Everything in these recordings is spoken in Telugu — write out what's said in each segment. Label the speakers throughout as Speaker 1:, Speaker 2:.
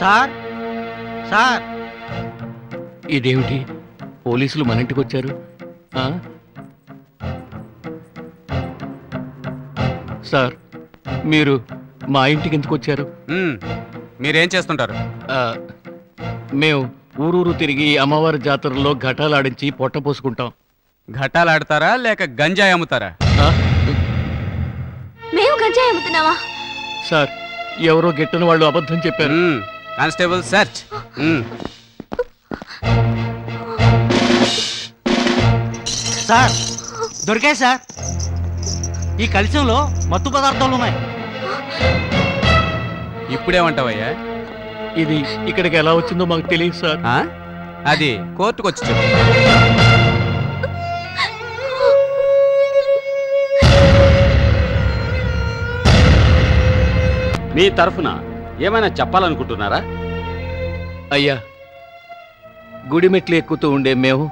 Speaker 1: సార్? సార్?
Speaker 2: ఇదేమిటి? పోలీసులు మన ఇంటికి వచ్చారు. ఆ? సార్ మీరు మా ఇంటికి ఎందుకు వచ్చారు?
Speaker 3: మ్మ్. మీరేం చేస్తుంటారు?
Speaker 2: ఆ, మేము ఊరూరు తిరిగి అమ్మవారి జాతరలో ఘటాలు ఆడించి పొట్ట పోసుకుంటాం.
Speaker 3: ఘటాలు ఆడతారా లేక గంజాయి అమ్ముతారా?
Speaker 2: ఆ?
Speaker 4: మేము గంజాయి అమ్ముతున్నావా
Speaker 2: సార్ ఎవరో గిట్టని వాళ్ళు అబద్ధం చెప్పారు.
Speaker 3: మ్మ్. Constable search.
Speaker 1: సార్ దొరికాయి సార్. ఈ కలశంలో మత్తు పదార్థాలు ఉన్నాయి.
Speaker 3: ఇప్పుడేమంటావయ్యా?
Speaker 2: ఇది ఇక్కడికి ఎలా వచ్చిందో మాకు తెలియదు సార్.
Speaker 3: ఆ? అది కోర్టుకు వచ్చి చెప్పు.
Speaker 5: మీ తరఫున ఏమైనా చెప్పాలనుకుంటున్నారా?
Speaker 2: అయ్యా గుడి మెట్లు ఎక్కుతూ ఉండే మేము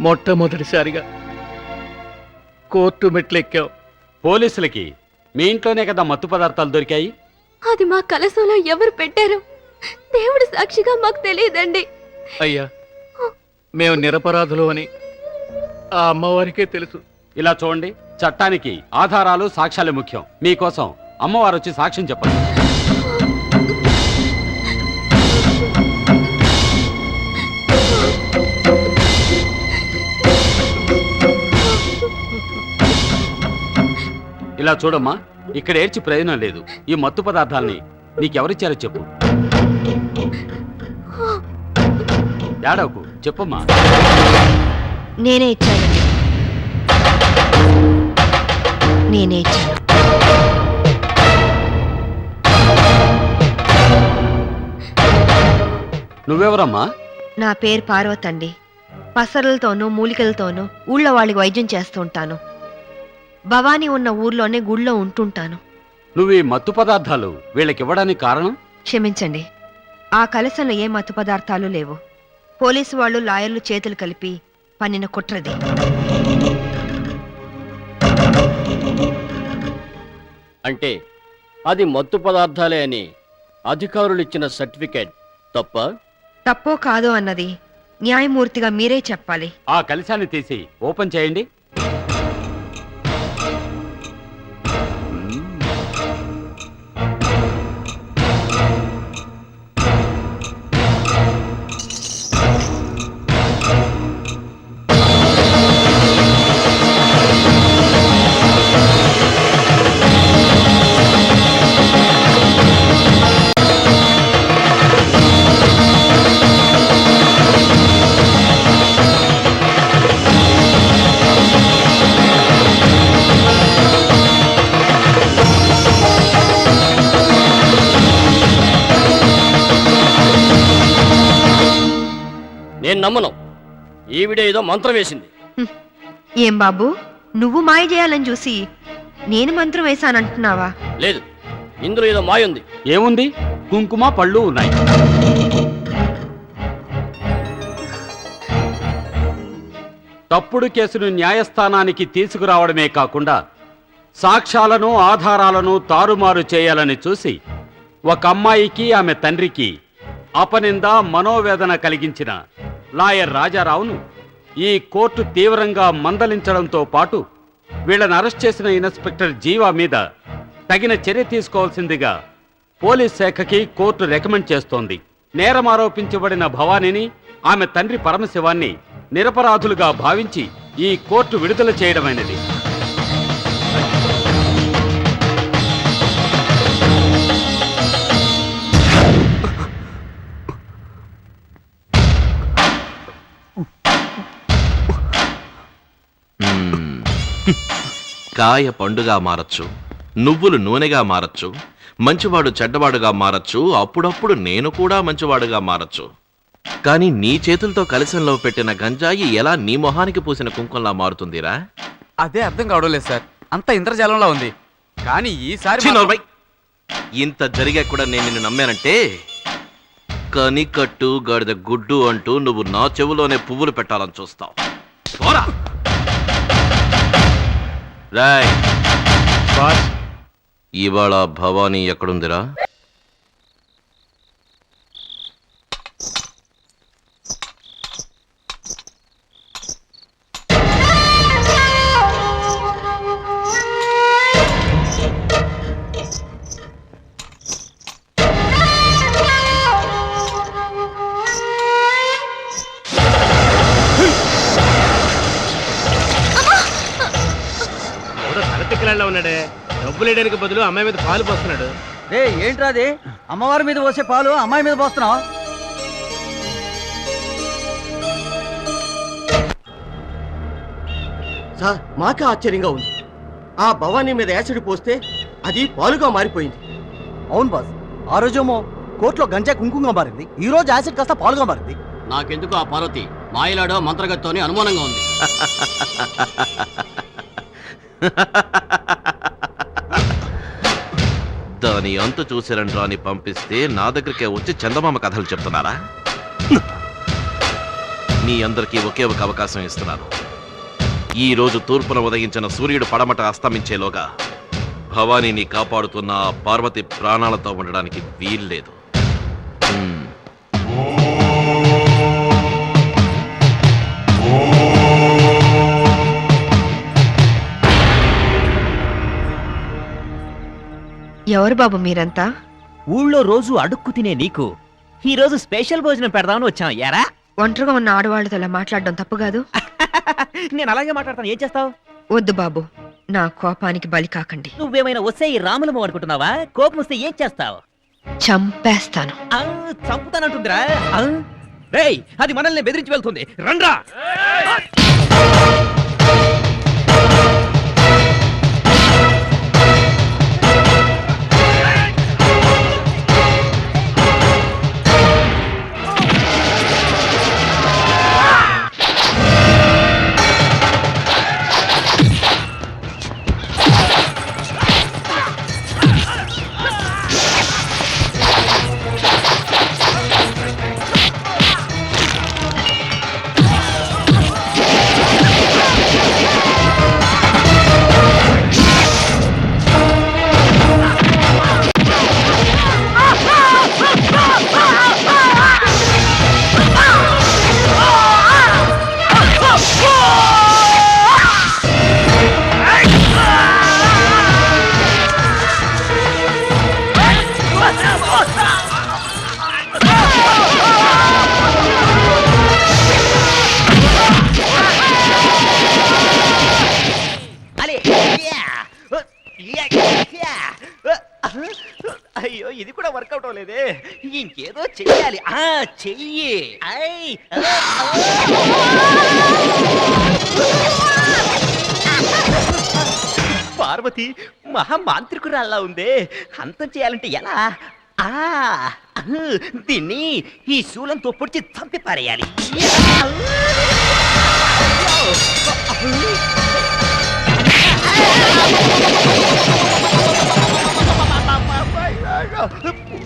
Speaker 2: మొట్టమొదటిసారిగా కోర్టు మెట్లు ఎక్కాం.
Speaker 5: పోలీసులకి మీ ఇంట్లోనే కదా మత్తు పదార్థాలు దొరికాయి?
Speaker 4: అది మా కలసంలో ఎవరు పెట్టారు? దేవుడు సాక్షిగా మాకు తెలియదండి.
Speaker 2: అయ్యా మేము నిరపరాధులు అని ఆ అమ్మవారికే తెలుసు.
Speaker 5: ఇలా చూడండి చట్టానికి ఆధారాలు సాక్ష్యాలు ముఖ్యం. మీకోసం అమ్మవారు వచ్చి సాక్ష్యం చెప్పండి. ఇలా చూడమ్మా ఇక్కడ ఏడ్చి ప్రయోజనం లేదు. ఈ మత్తు పదార్థాలని నీకెవరిచ్చారో చెప్పు. ఏడవకు చెప్పమ్మా.
Speaker 6: నేనే ఇచ్చానండి నేనే ఇచ్చాను.
Speaker 5: నువ్వెవరమ్మా?
Speaker 6: నా పేరు పార్వతండి. పసరలతోనూ మూలికలతోనూ ఊళ్ళో వాళ్ళకి వైద్యం చేస్తూ ఉంటాను. భవానీ ఉన్న ఊర్లోనే గుళ్ళో ఉంటుంటాను.
Speaker 5: నువ్వు ఈ మత్తు పదార్థాలు వీళ్ళకి ఇవ్వడానికి కారణం?
Speaker 6: క్షమించండి. ఆ కలసంలో ఏ మత్తు పదార్థాలు లేవు. పోలీసు వాళ్ళు లాయర్లు చేతులు కలిపి పన్నిన కుట్రది.
Speaker 7: అంటే అది మత్తు పదార్థాలే అని అధికారులు ఇచ్చిన సర్టిఫికేట్ తప్ప?
Speaker 6: తప్పో కాదో అన్నది న్యాయమూర్తిగా మీరే చెప్పాలి.
Speaker 5: ఆ కలశాన్ని తీసి ఓపెన్ చేయండి.
Speaker 7: నమ్మను. ఈవిడ ఏదో మంత్రం వేసింది.
Speaker 6: ఏం బాబు? నువ్వు మాయ చేయాలని చూసి నేను మంత్రం వేశానంటున్నావా?
Speaker 7: లేదు. ఇందులో ఏదో మాయుంది
Speaker 5: ఏముంది? కుంకుమ పళ్ళు ఉన్నాయి. తప్పుడు కేసును న్యాయస్థానానికి తీసుకురావడమే కాకుండా సాక్ష్యాలను ఆధారాలను తారుమారు చేయాలని చూసి ఒక అమ్మాయికి ఆమె తండ్రికి అపనింద మనోవేదన కలిగించిన లాయర్ రాజారావును ఈ కోర్టు తీవ్రంగా మందలించడంతో పాటు వీళ్ళని అరెస్ట్ చేసిన ఇన్స్పెక్టర్ జీవా మీద తగిన చర్య తీసుకోవాల్సిందిగా పోలీస్ శాఖకి కోర్టు రికమెండ్ చేస్తోంది. నేరం ఆరోపించబడిన భవానీని ఆమె తండ్రి పరమశివాన్ని నిరపరాధులుగా భావించి ఈ కోర్టు విడుదల చేయడమైనది.
Speaker 8: కాయ పండుగా మారచ్చు నువ్వులు నూనెగా మారచ్చు మంచివాడు చెడ్డవాడుగా మారచ్చు అప్పుడప్పుడు నేను కూడా మంచివాడుగా మారచ్చు. కానీ నీ చేతులతో కలశంలో పెట్టిన గంజాయి ఎలా నీ మొహానికి పూసిన కుంకుమలా మారుతుందిరా?
Speaker 3: అదే అర్థం కావడం లేదు సార్. అంత ఇంద్రజాలంలో ఉంది. కానీ ఈసారి
Speaker 8: ఛీ,
Speaker 3: మాత్రం-
Speaker 8: నోర్మై! ఇంత జరిగా కూడా నేను నిన్ను నమ్మానంటే? కనికట్టు గడిద గుడ్డు అంటూ నువ్వు నా చెవులోనే పువ్వులు పెట్టాలని చూస్తావు. పోరా! రాయ్.
Speaker 2: బాస్
Speaker 8: ఇవాళ భవానీ ఎక్కడుందిరా?
Speaker 9: పిచ్చికలాల్లో ఉన్నాడే? డబ్బులు వేయడానికి బదులు అమ్మాయి మీద పాలు పోస్తున్నాడు.
Speaker 1: రే ఏంట్రా అది? అమ్మవారి మీద పోసే పాలు అమ్మాయి మీద పోస్తున్నావు?
Speaker 9: సార్ మాకే ఆశ్చర్యంగా ఉంది. ఆ భవానీ మీద యాసిడ్ పోస్తే అది పాలుగా మారిపోయింది.
Speaker 1: అవును బాస్. ఆ రోజేమో కోర్టులో గంజా కుంకుమగా మారింది. ఈ రోజు యాసిడ్ కాస్త పాలుగా మారింది.
Speaker 7: నాకెందుకు ఆ పార్వతి? మాయలాడో మంత్రగత్తో అని అనుమానంగా ఉంది.
Speaker 8: నీ అంతు చూసిరండ్రా అని పంపిస్తే నా దగ్గరికే వచ్చి చందమామ కథలు చెప్తున్నారా? మీ అందరికీ ఒకే ఒక అవకాశం ఇస్తున్నాను. ఈ రోజు తూర్పున ఉదయించిన సూర్యుడు పడమట అస్తమించేలోగా భవానీని కాపాడుతున్న పార్వతి ప్రాణాలతో ఉండడానికి వీల్లేదు.
Speaker 6: ఎవరు బాబు మీరంతా?
Speaker 10: ఊళ్ళో రోజు అడుక్కు తినే నీకు. ఈ రోజు స్పెషల్ భోజనం పెడదామని వచ్చాం ఎరా?
Speaker 6: ఒంటరిగా ఉన్న ఆడవాళ్ళతో అలా మాట్లాడడం తప్పు కాదు.
Speaker 10: నేను అలాగే మాట్లాడతాను ఏం చేస్తావు?
Speaker 6: వద్దు బాబు నా కోపానికి బలి కాకండి.
Speaker 10: నువ్వేమైనా వస్తే ఈ రాములమ్మ అనుకుంటున్నావా? కోపం వస్తే ఏం చేస్తావు?
Speaker 6: చంపేస్తాను.
Speaker 10: ఆ, చంపుతానంటుందిరా. ఆ? రేయ్ అది మనల్ని బెదిరించి వెళ్తుంది. రండ్రా! కూడా ఇంకేదో చెయ్యాలి. ఆ చెయ్యి. ఐ! పార్వతి మహామాంత్రికురాల్లా ఉందే. అంతం చేయాలంటే ఎలా? ఆ దీన్ని ఈ శూలంతో పొడిచి చంపి పారేయాలి.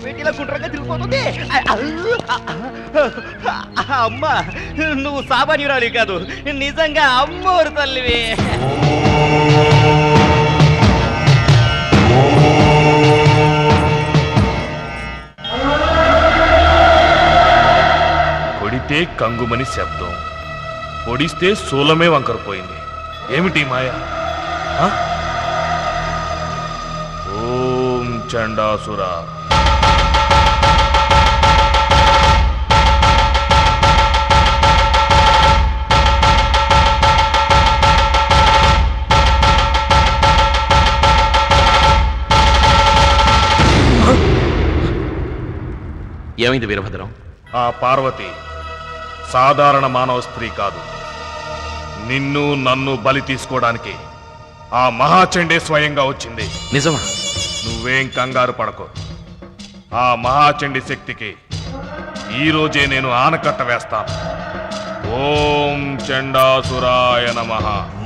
Speaker 10: యా! ఇలా గుండ్రంగా తిరిగిపోతుంది. అమ్మా నువ్వు సామాన్యురాలి కాదు. నిజంగా అమ్మోరు తల్లివి.
Speaker 11: కొడితే కంగుమని శబ్దం పొడిస్తే సూలమే వంకరపోయింది ఏమిటి మాయ? ఆ? ఓం చండాసురా.
Speaker 8: ఏమైంది వీరభద్రం?
Speaker 11: ఆ పార్వతి సాధారణ మానవ స్త్రీ కాదు. నిన్ను నన్ను బలి తీసుకోవడానికి ఆ మహాచండే స్వయంగా వచ్చింది.
Speaker 8: నిజమా?
Speaker 11: నువ్వేం కంగారు పడకు. ఆ మహాచండి శక్తికి ఈ రోజే నేను ఆనకట్ట వేస్తాను. ఓం చండాసురాయ నమః.